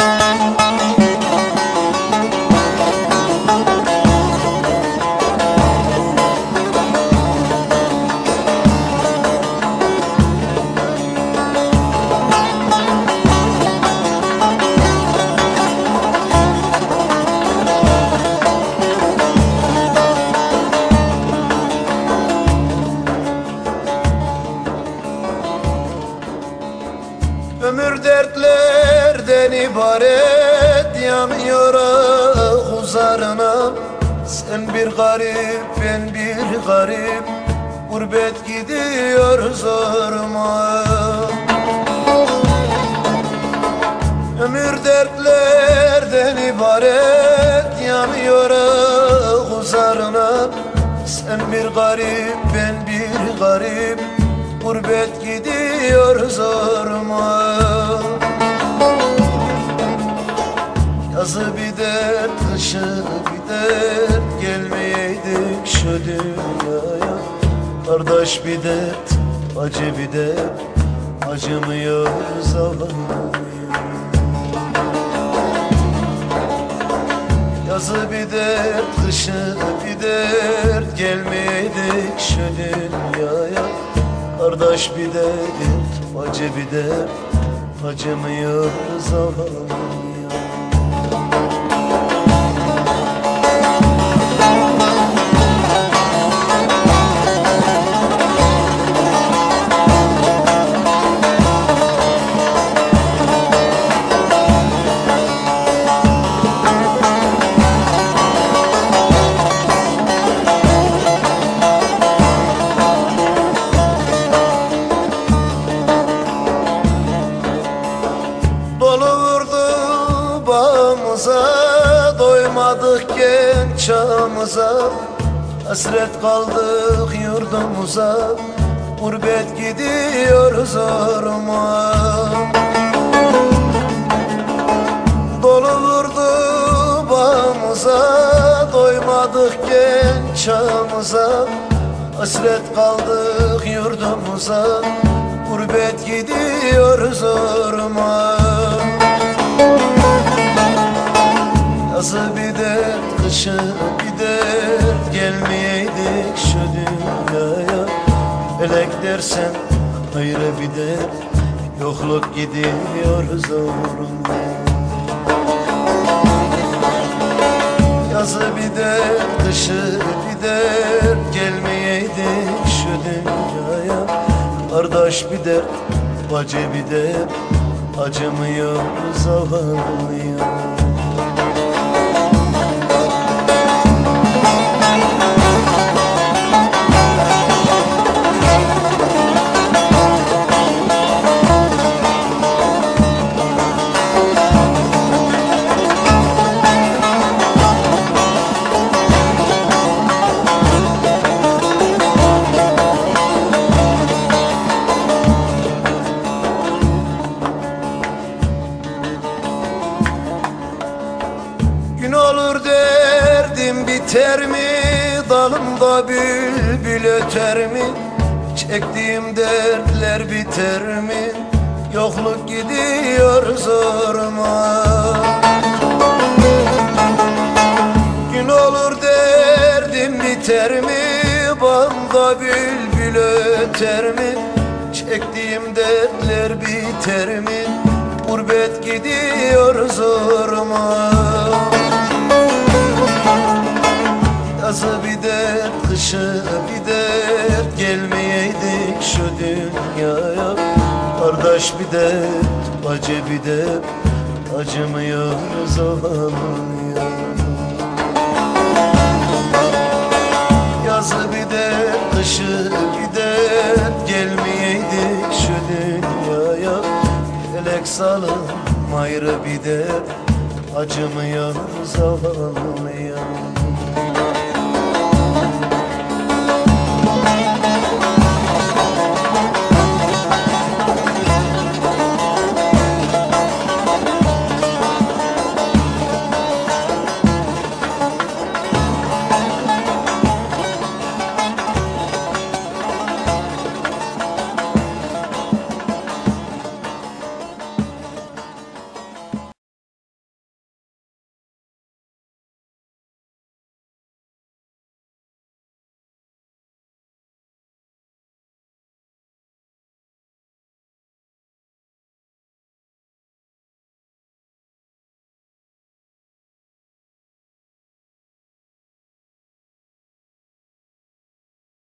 Ömür ibaret yanıyor ah uzarına Sen bir garip ben bir garip. Gurbet gidiyor zoruma. Ömür dertlerden ibaret yanıyor ah uzarına Sen bir garip ben bir garip. Gurbet gidiyor zoruma Yazı bir dert, kışı bir dert Gelmeyeydik şu dünyaya. Kardeş bir dert, acı bir dert Acımıyor zavallı Yazı bir dert, kışı bir dert Gelmeydik şu dünyaya. Kardeş bir dert, acı bir dert Acımıyor zavallı Doymadık genç çağımıza Hasret kaldık yurdumuza. Gurbet gidiyor zoruma. Dolu vurdu bağımıza Doymadık genç çağımıza. Hasret kaldık yurdumuza Gurbet gidiyor zoruma. Yazı bir bir dert Gelmeyeydik şu dünyaya. Felek dersen ayrı bir dert Yokluk gidiyor zoruma Yazı bir dert, kışı bir dert Gelmeyeydik şu dünyaya. Kardeş bir dert, bacı bir dert Acımıyor zavallıya Gün olur derdim biter mi? Dalımda bülbül öter mi? Çektiğim dertler biter mi? Yokluk gidiyor zoruma. Gün olur derdim biter mi? Bağımda bülbül öter mi? Çektiğim dertler biter mi? Gurbet gidiyor zoruma Kardeş bir dert, bacı bir dert Acımıyor zavallıya Yazı bir dert, kışı bir dert Gelmeyeydik şu dünyaya. Felek salım ayrı bir dert Acımıyor zavallıya